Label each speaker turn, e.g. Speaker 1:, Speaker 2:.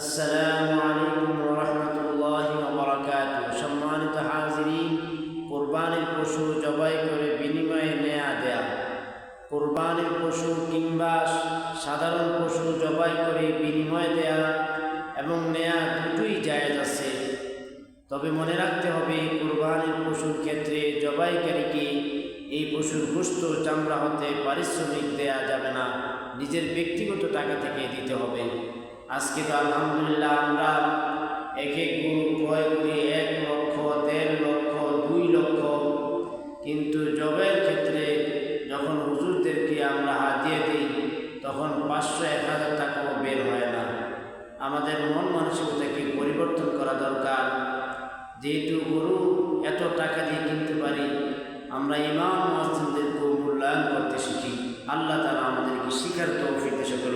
Speaker 1: আসসালামু আলাইকুম রহমতুল্লাহ বরাকাত সম্মানিত হাজিরিন, কোরবানির পশু জবাই করে বিনিময়ে নেয়া দেয়া। কোরবানির পশু কিংবা সাধারণ পশু জবাই করে বিনিময় দেয়া এবং নেয়া দুটোই জায়েজ আছে। তবে মনে রাখতে হবে, কোরবানির পশুর ক্ষেত্রে জবাইকারীকে এই পশুর গোস্ত চামড়া হতে পারিশ্রমিক দেয়া যাবে না। নিজের ব্যক্তিগত টাকা থেকে দিতে হবে। আজকে তো আলহামদুলিল্লাহ আমরা এক এক গরু ক্রয় করি, এক লক্ষ, দেড় লক্ষ, দুই লক্ষ। কিন্তু জবের ক্ষেত্রে যখন হুজুরদেরকে আমরা হাতিয়ে দিই, তখন পাঁচশো, এক হাজার টাকাও বের হয় না। আমাদের মন মানসিকতাকে পরিবর্তন করা দরকার। যেহেতু গরু এত টাকা দিয়ে কিনতে পারি, আমরা ইমাম মসজিদদেরকেও মূল্যায়ন করতে শিখি। আল্লাহ তারা আমাদেরকে শিখার তৌফিক সকল